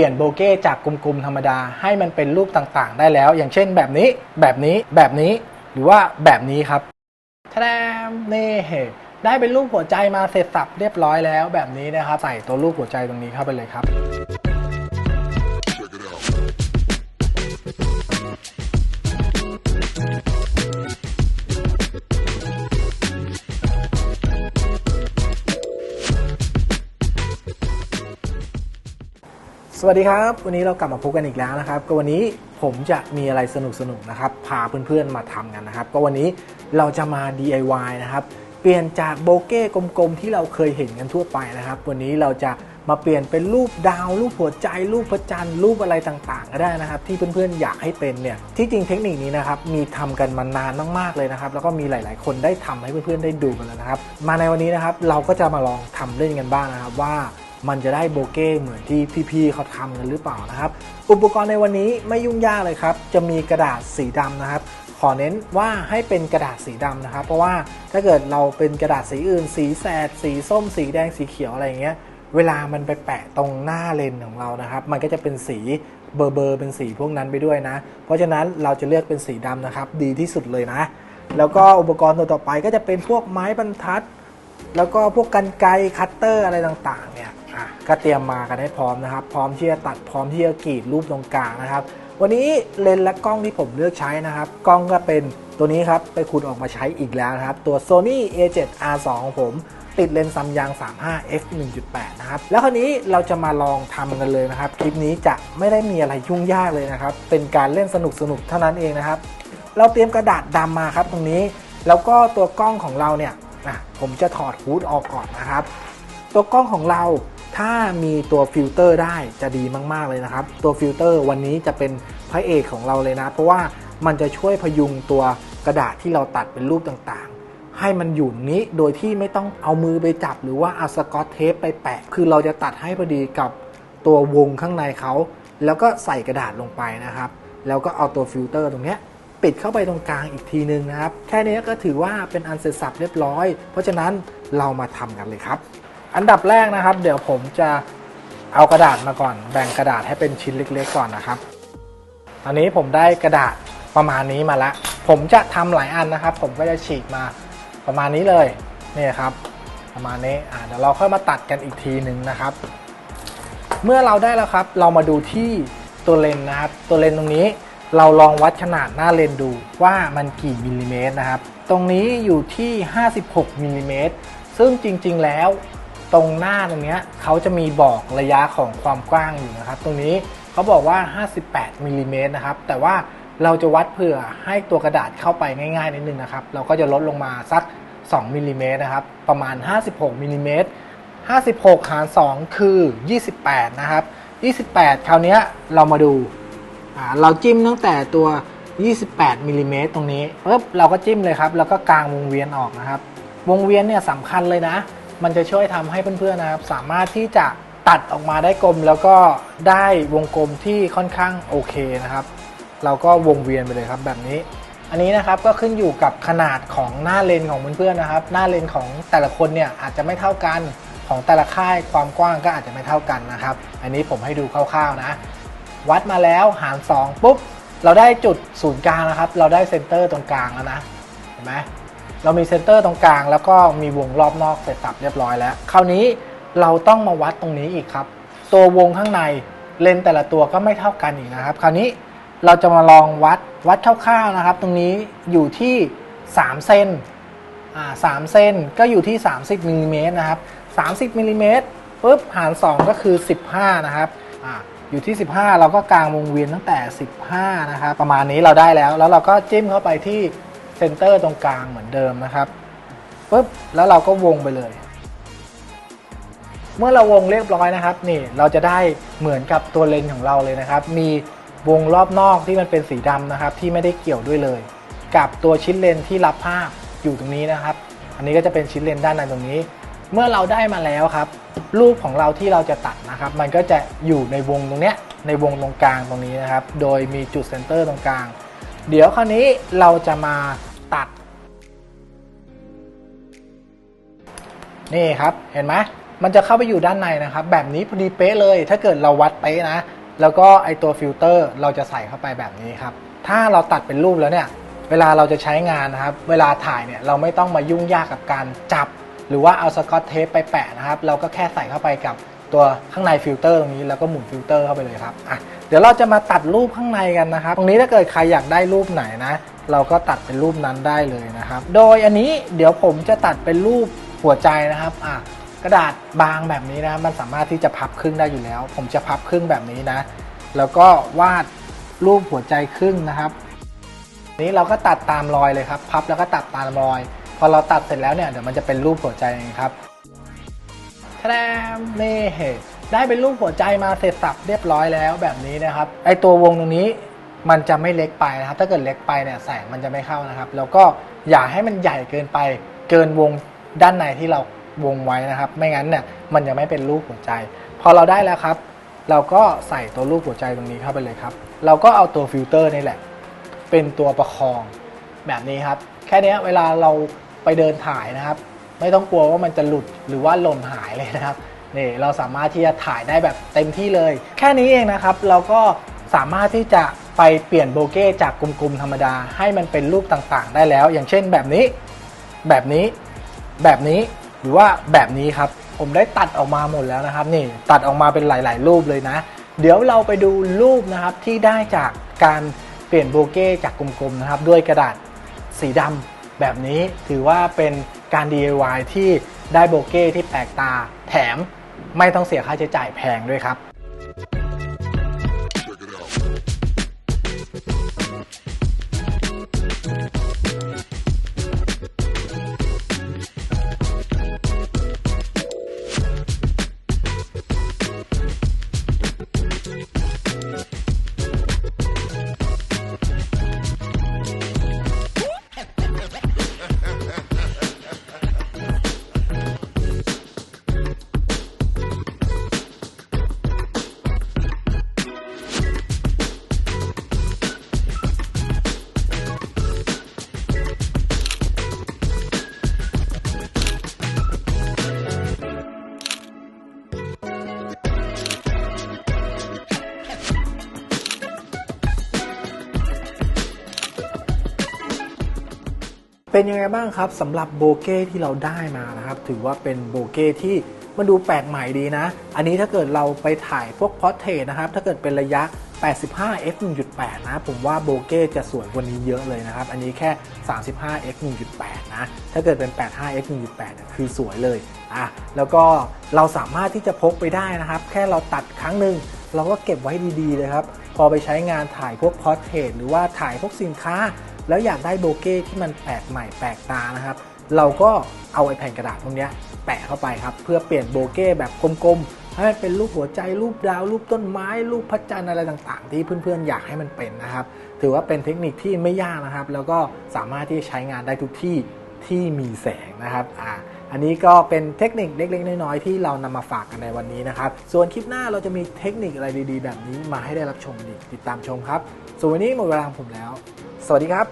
ปลี่ยนโบเก้จากกลมๆธรรมดาให้มันเป็นรูปต่างๆ ได้แล้ว อย่างเช่นแบบนี้ แบบนี้ แบบนี้ หรือว่าแบบนี้ครับทแดมนี่ได้เป็นรูปหัวใจมาเสร็จสับเรียบร้อยแล้วแบบนี้นะครับ ใส่ตัวรูปหัวใจตรงนี้เข้าไปเลยครับ วัสดีครับ วันนี้เรากลับมาพบกันอีกแล้วนะครับ ก็วันนี้ผมจะมีอะไรสนุกๆนะครับ พาเพื่อนๆมาทำกันนะครับ ก็วันนี้เราจะมา DIY นะครับ เปลี่ยนจากโบเก้กลมๆที่เราเคยเห็นกันทั่วไปนะครับ วันนี้เราจะมาเปลี่ยนเป็นรูปดาว รูปหัวใจ รูปพระจันทร์รูปอะไรต่างๆ ก็ได้นะครับ ที่เพื่อนๆอยากให้เป็นเนี่ยที่จริงเทคนิคนี้นะครับมีทำกันมานานมากๆเลยนะครับ แล้วก็มีหลาย ๆ คนได้ทำให้เพื่อนๆได้ดูกันแล้วนะครับ มาในวันนี้นะครับเราก็จะมาลองทำเล่นกันบ้างนะครับว่า มันจะได้โบเก้เหมือนที่พี่ๆเขาทำกันหรือเปล่านะครับ อุปกรณ์ในวันนี้ไม่ยุ่งยากเลยครับ จะมีกระดาษสีดำนะครับ ขอเน้นว่าให้เป็นกระดาษสีดำนะครับ เพราะว่าถ้าเกิดเราเป็นกระดาษสีอื่น สีแสด สีส้ม สีแดงสีเขียวอะไรเงี้ยเวลามันไปแปะตรงหน้าเลนส์ของเรานะครับ มันก็จะเป็นสีเบอร์เบอร์เป็นสีพวกนั้นไปด้วยนะ เพราะฉะนั้นเราจะเลือกเป็นสีดำนะครับ ดีที่สุดเลยนะ แล้วก็อุปกรณ์ตัวต่อไปก็จะเป็นพวกไม้บรรทัด แล้วก็พวกกันไกรคัตเตอร์อะไรต่างๆเนี่ย อะก็เตรียมมากันให้พร้อมนะครับ พร้อมที่จะตัดพร้อมที่จะกรีดรูปตรงกลางนะครับ วันนี้เลนส์และกล้องที่ผมเลือกใช้นะครับ กล้องก็เป็นตัวนี้ครับไปขุดออกมาใช้อีกแล้วนะครับ ตัว Sony A7R2 ของผมติดเลนส์ซัมยาง 35 f 1.8 นะครับ แล้วคราวนี้เราจะมาลองทำกันเลยนะครับ คลิปนี้จะไม่ได้มีอะไรยุ่งยากเลยนะครับ เป็นการเล่นสนุกๆเท่านั้นเองนะครับ เราเตรียมกระดาษดำมาครับตรงนี้ แล้วก็ตัวกล้องของเราเนี่ยอะผมจะถอดฮูดออกก่อนนะครับ ตัวกล้องของเราถ้ามีตัวฟิลเตอร์ได้จะดีมาก ๆ เลยนะครับ ตัวฟิลเตอร์วันนี้จะเป็นพระเอกของเราเลยนะ เพราะว่ามันจะช่วยพยุงตัวกระดาษที่เราตัดเป็นรูปต่างๆ ให้มันอยู่นี้โดยที่ไม่ต้องเอามือไปจับหรือว่าเอาสกอตเทปไปแปะ คือเราจะตัดให้พอดีกับตัววงข้างในเขา แล้วก็ใส่กระดาษลงไปนะครับ แล้วก็เอาตัวฟิลเตอร์ตรงนี้ปิดเข้าไปตรงกลางอีกทีนึงนะครับ แค่นี้ก็ถือว่าเป็นอันเสร็จสับเรียบร้อย เพราะฉะนั้นเรามาทำกันเลยครับ อันดับแรกนะครับ เดี๋ยวผมจะเอากระดาษมาก่อน แบ่งกระดาษให้เป็นชิ้นเล็ก ๆ ก่อนนะครับ ตอนนี้ผมได้กระดาษประมาณนี้มาล้วผมจะทำหลายอันนะครับ ผมก็จะฉีกมาประมาณนี้เลยนี่ครับ ประมาณนี้อ่าเดี๋ยวเราค่อยมาตัดกันอีกทีหนึ่งนะครับ เมื่อเราได้แล้วครับ เรามาดูที่ตัวเลนนะครับ ตัวเลนตรงนี้เราลองวัดขนาดหน้าเลนดูว่ามันกี่มิลลิเมตรนะครับ ตรงนี้อยู่ที่ 56มิลลิเมตรซึ่งจริง ๆ แล้ว ตรงหน้าตรงเนี้ยเขาจะมีบอกระยะของความกว้างอยู่นะครับ ตรงนี้เขาบอกว่า 58มิลลิเมตรนะครับ แต่ว่าเราจะวัดเผื่อให้ตัวกระดาษเข้าไปง่ายๆนิดนึงนะครับ เราก็จะลดลงมาสัก 2มิลลิเมตรนะครับ ประมาณ 56มิลลิเมตร56 หาร 2 คือ 28 นะครับ 28 คราวเนี้ยเรามาดูาเราจิ้มตั้งแต่ตัว 28มิลลิเมตรตรงนี้ปุ๊บเราก็จิ้มเลยครับ แล้วก็กางวงเวียนออกนะครับ วงเวียนเนี่ยสำคัญเลยนะ มันจะช่วยทำให้เพื่อนๆนะครับ สามารถที่จะตัดออกมาได้กลม แล้วก็ได้วงกลมที่ค่อนข้างโอเคนะครับ เราก็วงเวียนไปเลยครับแบบนี้ อันนี้นะครับก็ขึ้นอยู่กับขนาดของหน้าเลนของเพื่อนๆนะครับ หน้าเลนของแต่ละคนเนี่ยอาจจะไม่เท่ากันของแต่ละค่ายความกว้างก็อาจจะไม่เท่ากันนะครับ อันนี้ผมให้ดูคร่าวๆนะ วัดมาแล้วหาร 2 ปุ๊บ เราได้จุดศูนย์กลางนะครับ เราได้เซนเตอร์ตรงกลางแล้วนะ เห็นไหม เรามีเซนเตอร์ตรงกลาง แล้วก็มีวงรอบนอกเสร็จสับเรียบร้อยแล้ว คราวนี้เราต้องมาวัดตรงนี้อีกครับ ตัววงข้างในเลนแต่ละตัวก็ไม่เท่ากันอีกนะครับ คราวนี้เราจะมาลองวัดวัดคร่าวๆนะครับ ตรงนี้อยู่ที่ 3 เซนอ่าสามเซนก็อยู่ที่ 30มิลลิเมตรนะครับ30มิลลิเมตรปุ๊บหาร 2 ก็คือ 15 นะครับอ่าอยู่ที่ 15 เราก็กางวงเวียนตั้งแต่ 15 นะครับ ประมาณนี้เราได้แล้ว แล้วเราก็จิ้มเข้าไปที่ เซนเตอร์ตรงกลางเหมือนเดิมนะครับปุ๊บแล้วเราก็วงไปเลย เมื่อเราวงเรียบร้อยนะครับนี่เราจะได้เหมือนกับตัวเลนส์ของเราเลยนะครับ มีวงรอบนอกที่มันเป็นสีดำนะครับ ที่ไม่ได้เกี่ยวด้วยเลย กับตัวชิ้นเลนส์ที่รับภาพอยู่ตรงนี้นะครับ อันนี้ก็จะเป็นชิ้นเลนส์ด้านในตรงนี้ เมื่อเราได้มาแล้วครับ รูปของเราที่เราจะตัดนะครับ มันก็จะอยู่ในวงตรงเนี้ยในวงตรงกลางตรงนี้นะครับ โดยมีจุดเซนเตอร์ตรงกลาง เดี๋ยวคราวนี้เราจะมา ตัด นี่ครับเห็นไหมมันจะเข้าไปอยู่ด้านในนะครับ แบบนี้พอดีเป๊ะเลย ถ้าเกิดเราวัดเป๊ะนะ แล้วก็ไอตัวฟิลเตอร์เราจะใส่เข้าไปแบบนี้ครับ ถ้าเราตัดเป็นรูปแล้วเนี่ย เวลาเราจะใช้งานนะครับ เวลาถ่ายเนี่ยเราไม่ต้องมายุ่งยากกับการจับ หรือว่าเอาสกอตเทปไปแปะนะครับ เราก็แค่ใส่เข้าไปกับ ตัวข้างในฟิลเตอร์ตรงนี้แล้วก็หมุนฟิลเตอร์เข้าไปเลยครับอะเดี๋ยวเราจะมาตัดรูปข้างในกันนะครับ ตรงนี้ถ้าเกิดใครอยากได้รูปไหนนะ เราก็ตัดเป็นรูปนั้นได้เลยนะครับ โดยอันนี้เดี๋ยวผมจะตัดเป็นรูปหัวใจนะครับอะกระดาษบางแบบนี้นะมันสามารถที่จะพับครึ่งได้อยู่แล้ว ผมจะพับครึ่งแบบนี้นะ แล้วก็วาดรูปหัวใจครึ่งนะครับ นี้เราก็ตัดตามรอยเลยครับ พับแล้วก็ตัดตามรอย พอเราตัดเสร็จแล้วเนี่ยเดี๋ยวมันจะเป็นรูปหัวใจเองครับ แทมนี่ได้เป็นรูปหัวใจมาเสร็จสับเรียบร้อยแล้วแบบนี้นะครับ ไอตัววงตรงนี้มันจะไม่เล็กไปนะครับ ถ้าเกิดเล็กไปเนี่ยแสงมันจะไม่เข้านะครับ แล้วก็อย่าให้มันใหญ่เกินไป เกินวงด้านในที่เราวงไว้นะครับ ไม่งั้นเนี่ยมันจะไม่เป็นรูปหัวใจ พอเราได้แล้วครับ เราก็ใส่ตัวรูปหัวใจตรงนี้เข้าไปเลยครับ เราก็เอาตัวฟิลเตอร์นี่แหละ เป็นตัวประคองแบบนี้ครับ แค่นี้เวลาเราไปเดินถ่ายนะครับ ไม่ต้องกลัวว่ามันจะหลุดหรือว่าหล่นหายเลยนะครับนี่เราสามารถที่จะถ่ายได้แบบเต็มที่เลย แค่นี้เองนะครับ เราก็สามารถที่จะไปเปลี่ยนโบเก้จากกลมๆธรรมดา ให้มันเป็นรูปต่างๆ ได้แล้ว อย่างเช่นแบบนี้ แบบนี้ แบบนี้หรือว่าแบบนี้ครับ ผมได้ตัดออกมาหมดแล้วนะครับ นี่ตัดออกมาเป็นหลาย ๆ รูปเลยนะ เดี๋ยวเราไปดูรูปนะครับที่ได้จากการเปลี่ยนโบเก้จากกลมๆนะครับ ด้วยกระดาษสีดำแบบนี้ถือว่าเป็น การ DIY ที่ได้โบเก้ที่แปลกตาแถมไม่ต้องเสียค่าใช้จ่ายแพงด้วยครับ เป็นยังไงบ้างครับสำหรับโบเก้ที่เราได้มานะครับ ถือว่าเป็นโบเก้ที่มันดูแปลกใหม่ดีนะ อันนี้ถ้าเกิดเราไปถ่ายพวกพอร์เทรนะครับ ถ้าเกิดเป็นระยะ 85 f 1.8 นะ ผมว่าโบเก้จะสวยกว่านี้เยอะเลยนะครับ อันนี้แค่ 35 f 1.8 นะ ถ้าเกิดเป็น 85 f 1.8เนี่ยคือสวยเลย อะ แล้วก็เราสามารถที่จะพกไปได้นะครับ แค่เราตัดครั้งหนึ่งเราก็เก็บไว้ดีๆเลยครับ พอไปใช้งานถ่ายพวกพอร์เทรหรือว่าถ่ายพวกสินค้า แล้วอยากได้โบเก้ที่มันแปลกใหม่แปลกตานะครับ เราก็เอาไอ้แผ่นกระดาษพวกนี้แปะเข้าไปครับ เพื่อเปลี่ยนโบเก้แบบกลมๆ ให้มันเป็นรูปหัวใจรูปดาวรูปต้นไม้ รูปพระจันทร์อะไรต่างๆ ที่เพื่อนๆ อยากให้มันเป็นนะครับ ถือว่าเป็นเทคนิคที่ไม่ยากนะครับ แล้วก็สามารถที่จะใช้งานได้ทุกที่ที่มีแสงนะครับอ่าอันนี้ก็เป็นเทคนิคเล็กๆ น้อยๆ ที่เรานำมาฝากกันในวันนี้นะครับ ส่วนคลิปหน้าเราจะมีเทคนิคอะไรดีๆ แบบนี้มาให้ได้รับชมอีกติดตามชมครับ ส่วนวันนี้หมดเวลาของผมแล้ว สวัสดีครับ